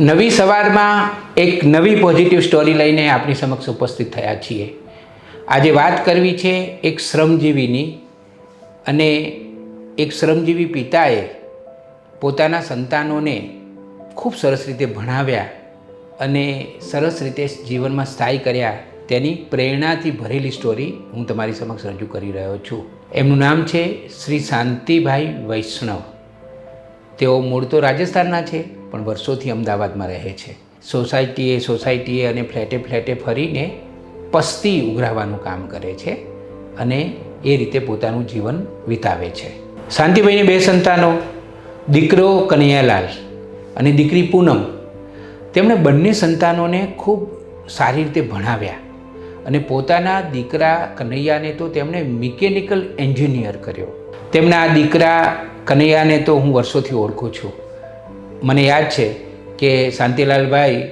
નવી સવારમાં એક નવી પોઝિટિવ સ્ટોરી લઈને આપણી સમક્ષ ઉપસ્થિત થયા છીએ. આજે વાત કરવી છે એક શ્રમજીવીની અને એક શ્રમજીવી પિતાએ પોતાના સંતાનોને ખૂબ સરસ રીતે ભણાવ્યા અને સરસ રીતે જીવનમાં સ્થાયી કર્યા. તેની પ્રેરણાથી ભરેલી સ્ટોરી હું તમારી સમક્ષ રજૂ કરી રહ્યો છું. એમનું નામ છે શ્રી શાંતિભાઈ વૈષ્ણવ. તેઓ મૂળ તો રાજસ્થાનના છે. પણ વર્ષોથી અમદાવાદમાં રહે છે. સોસાયટીએ સોસાયટીએ અને ફ્લેટે ફ્લેટે ફરીને પસ્તી ઉઘરાવવાનું કામ કરે છે અને એ રીતે પોતાનું જીવન વિતાવે છે. શાંતિભાઈની બે સંતાનો, દીકરો કનૈયાલાલ અને દીકરી પૂનમ. તેમણે બંને સંતાનોને ખૂબ સારી રીતે ભણાવ્યા અને પોતાના દીકરા કનૈયાને તો તેમણે મિકેનિકલ એન્જિનિયર કર્યો. તેમના આ દીકરા કનૈયાને તો હું વર્ષોથી ઓળખું છું. મને યાદ છે કે શાંતિલાલભાઈ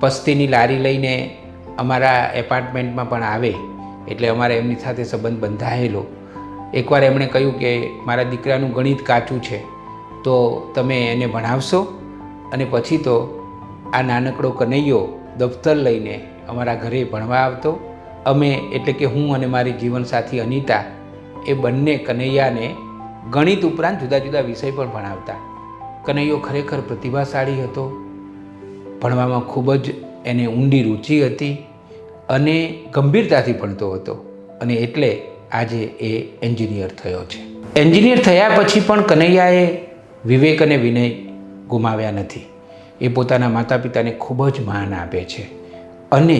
પસ્તીની લારી લઈને અમારા એપાર્ટમેન્ટમાં પણ આવે, એટલે અમારે એમની સાથે સંબંધ બંધાયેલો. એકવાર એમણે કહ્યું કે મારા દીકરાનું ગણિત કાચું છે, તો તમે એને ભણાવશો અને પછી તો આ નાનકડો કનૈયો દફતર લઈને અમારા ઘરે ભણવા આવતો. અમે એટલે કે હું અને મારી જીવનસાથી અનિતા એ બંને કનૈયાને ગણિત ઉપરાંત જુદા જુદા વિષય પણ ભણાવતા. કનૈયો ખરેખર પ્રતિભાશાળી હતો. ભણવામાં ખૂબ જ એને ઊંડી રુચિ હતી અને ગંભીરતાથી ભણતો હતો અને એટલે આજે એ એન્જિનિયર થયો છે. એન્જિનિયર થયા પછી પણ કનૈયાએ વિવેક અને વિનય ગુમાવ્યા નથી. એ પોતાના માતા પિતાને ખૂબ જ માન આપે છે અને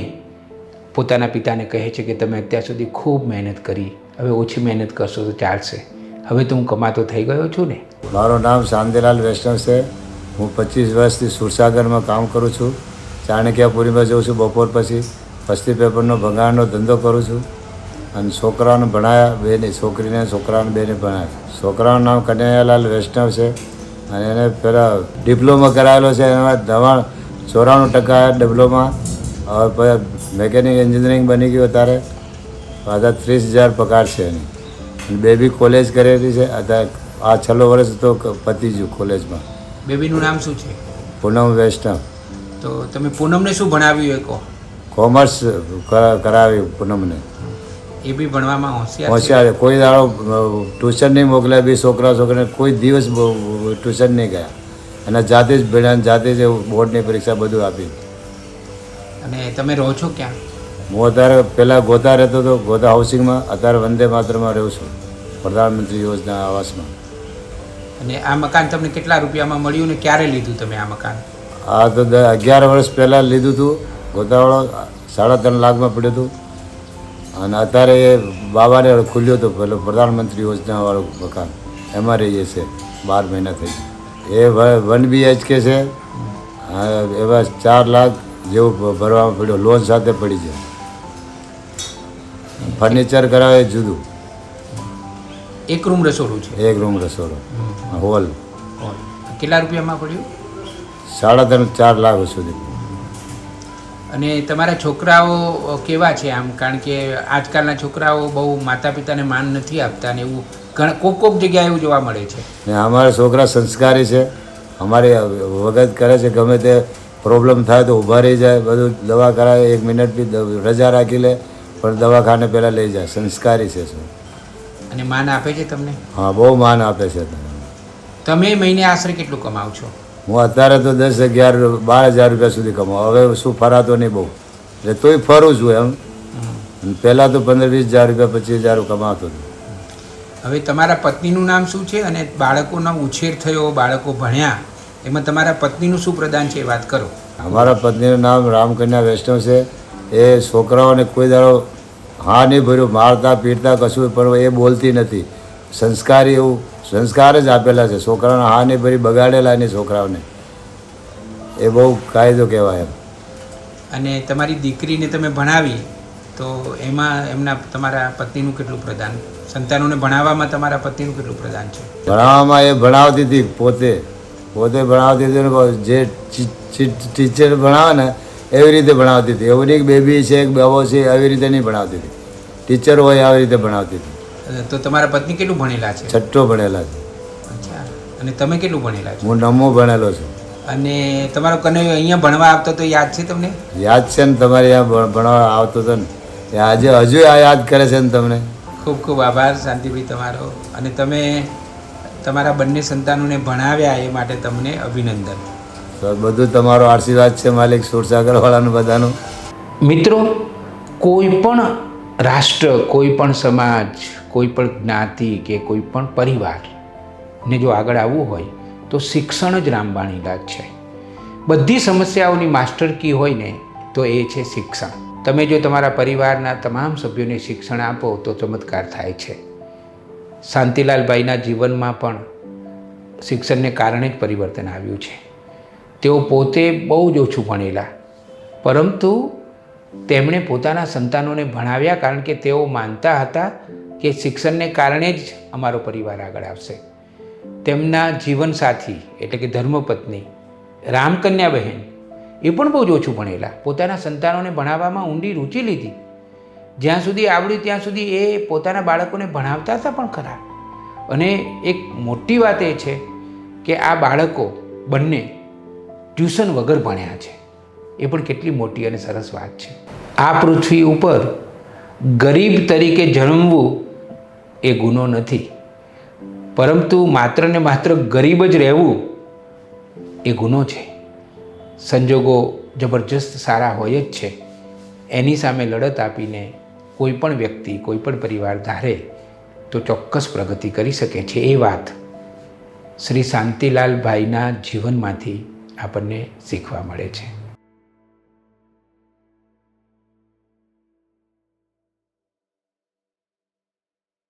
પોતાના પિતાને કહે છે કે તમે અત્યાર સુધી ખૂબ મહેનત કરી, હવે ઓછી મહેનત કરશો તો ચાલશે. હવે તો હું કમાતો થઈ ગયો છું ને. મારું નામ શાંતિલાલ વૈષ્ણવ છે. હું પચીસ વર્ષથી સુરસાગરમાં કામ કરું છું. ચાણક્યપુરીમાં જઉં છું બપોર પછી. પસ્તી પેપરનો ભંગાણનો ધંધો કરું છું. અને છોકરાઓને ભણાયા બેને, છોકરીને છોકરાઓને બેને ભણાયા છોકરાનું નામ કનૈયાલાલ વૈષ્ણવ છે. અને એને પહેલાં ડિપ્લોમા કરાયેલો છે. એમાં ધવાણ ચોરાણું ટકા ડિપ્લોમા. હવે મેકેનિક એન્જિનિયરિંગ બની ગયું અત્યારે. પાછા ત્રીસ હજાર પગાર છે એની. બેબી કોલેજ કરેલી છે. અત્યારે આ છેલ્લો વર્ષ તો પતિ ગયું કોલેજમાં બેબીનું નામ શું છે? પૂનમ વૈષ્ણવ. તો તમે પૂનમને શું ભણાવ્યું એ કહો? કોમર્સ કરાવ્યું પૂનમને. એ બી ભણવામાં હોશિયાર હોશિયાર કોઈ દાડો ટ્યુશન નહીં મોકલ્યા બી છોકરા છોકરાને કોઈ દિવસ ટ્યુશન નહીં ગયા. અને જાતે જ ભણ્યા જાતે જ બોર્ડની પરીક્ષા બધું આપી. અને તમે રહો છો ક્યાં? હું અત્યારે પહેલાં ગોતા રહેતો હતો ગોતા હાઉસિંગમાં અત્યારે વંદે માત્રમાં રહું છું પ્રધાનમંત્રી યોજના આવાસમાં. અને આ મકાન તમને કેટલા રૂપિયામાં મળ્યું ને ક્યારે લીધું તમે આ મકાન? આ તો અગિયાર વર્ષ પહેલાં લીધું હતું. ગોતાવાળો સાડા ત્રણ લાખમાં પડ્યું હતું. અને અત્યારે એ બાબાને ખુલ્યો હતો પેલો પ્રધાનમંત્રી યોજનાવાળું મકાન. એમાં રહીએ છે બાર મહિના થઈ એ વન બીએચકે છે. એવા ચાર લાખ જેવું ભરવામાં પડ્યું. લોન સાથે પડી છે ફર્નિચર કરાવે જુદું. એક રૂમ રસોડું છે? એક રૂમ રસોડો. હોલ. કેટલા રૂપિયામાં પડ્યું? સાડા ત્રણ ચાર લાખ સુધી. અને તમારા છોકરાઓ કેવા છે આમ? કારણ કે આજકાલના છોકરાઓ બહુ માતા પિતાને માન નથી આપતા ને એવું ઘણા કોક કોક જગ્યાએ એવું જોવા મળે છે. ને અમારા છોકરા સંસ્કારી છે. અમારી વગત કરે છે ગમે તે પ્રોબ્લેમ થાય તો ઊભા રહી જાય બધું દવા કરાવે એક મિનિટ બી રજા રાખી લે. પણ દવાખાને પહેલાં લઈ જાય સંસ્કારી છે શું અને માન આપે છે તમને? હા બહુ માન આપે છે તમે મહિને આશરે કેટલું કમાવ છો? હું અત્યારે તો દસ અગિયાર બાર હજાર રૂપિયા સુધી કમાઉં. હવે શું ફરાતો નહીં બહુ. એટલે તોય ફરું છું એમ. પહેલાં તો પંદર વીસ હજાર રૂપિયા પચીસ હજાર કમાતો હતો. હવે તમારા પત્નીનું નામ શું છે અને બાળકોનો ઉછેર થયો બાળકો ભણ્યા એમાં તમારા પત્નીનું શું પ્રદાન છે એ વાત કરો. અમારા પત્નીનું નામ રામકન્યા વૈષ્ણવ છે. એ છોકરાઓને કોઈ દાડો હા નહીં ભર્યું મારતા પીટતા કશું પણ એ બોલતી નથી. સંસ્કાર એવું સંસ્કાર જ આપેલા છે. છોકરાઓને હા નહીં ભરી બગાડેલા નહીં છોકરાઓને. એ બહુ કાયદો કહેવાય એમ. અને તમારી દીકરીને તમે ભણાવી તો એમાં એમના તમારા પત્નીનું કેટલું પ્રદાન? સંતાનોને ભણાવવામાં તમારા પત્નીનું કેટલું પ્રદાન છે? ભણાવવામાં એ ભણાવતી હતી પોતે. પોતે ભણાવતી હતી જે ટીચર ભણાવે ને એવી રીતે ભણાવતી હતી. એવું નહીં બેબી છે એક બાબો છે એવી રીતે નહીં ભણાવતી હતી. ટીચર હોય આવી રીતે ભણાવતી હતી. તો તમારા પત્ની કેટલું ભણેલા છે? છઠ્ઠો ભણેલા છે. અને તમે કેટલું ભણેલા છો? હું નવમો ભણેલો છું. અને તમારો કનૈયો અહીંયા ભણવા આવતો તો યાદ છે તમને? યાદ છે ને તમારે ત્યાં ભણવા આવતો હતો ને. એ આજે હજુ આ યાદ કરે છે ને તમને. ખૂબ ખૂબ આભાર શાંતિભાઈ તમારો. અને તમે તમારા બંને સંતાનોને ભણાવ્યા એ માટે તમને અભિનંદન. તો બધું તમારો આશીર્વાદ છે માલિક, સુરસાગરવાળાનું બધાનું. મિત્રો, કોઈ પણ રાષ્ટ્ર, કોઈ પણ સમાજ, કોઈ પણ જ્ઞાતિ કે કોઈ પણ પરિવારને જો આગળ આવવું હોય, તો શિક્ષણ જ રામબાણ ઇલાજ છે. બધી સમસ્યાઓની માસ્ટર કી હોય ને, તો એ છે શિક્ષણ. તમે જો તમારા પરિવારના તમામ સભ્યોને શિક્ષણ આપો, તો ચમત્કાર થાય છે. શાંતિલાલભાઈના જીવનમાં પણ શિક્ષણને કારણે જ પરિવર્તન આવ્યું છે. તેઓ પોતે બહુ જ ઓછું ભણેલા. પરંતુ તેમણે પોતાના સંતાનોને ભણાવ્યા કારણ કે તેઓ માનતા હતા કે શિક્ષણને કારણે જ અમારો પરિવાર આગળ આવશે. તેમના જીવનસાથી એટલે કે ધર્મપત્ની રામકન્યા બહેન એ પણ બહુ જ ઓછું ભણેલા. પોતાના સંતાનોને ભણાવવામાં ઊંડી રુચિ લીધી. જ્યાં સુધી આવડ્યું ત્યાં સુધી એ પોતાના બાળકોને ભણાવતા હતા પણ ખરા. અને એક મોટી વાત એ છે કે આ બાળકો બંને ટ્યુશન વગર ભણ્યા છે. એ પણ કેટલી મોટી અને સરસ વાત છે. આ પૃથ્વી ઉપર ગરીબ તરીકે જન્મવું એ ગુનો નથી. પરંતુ માત્ર ને માત્ર ગરીબ જ રહેવું એ ગુનો છે. સંજોગો જબરજસ્ત સારા હોય જ છે. એની સામે લડત આપીને કોઈ પણ વ્યક્તિ, કોઈ પણ પરિવાર ધારે તો ચોક્કસ પ્રગતિ કરી શકે છે એ વાત શ્રી શાંતિલાલભાઈના જીવનમાંથી આપણને શીખવા મળે છે.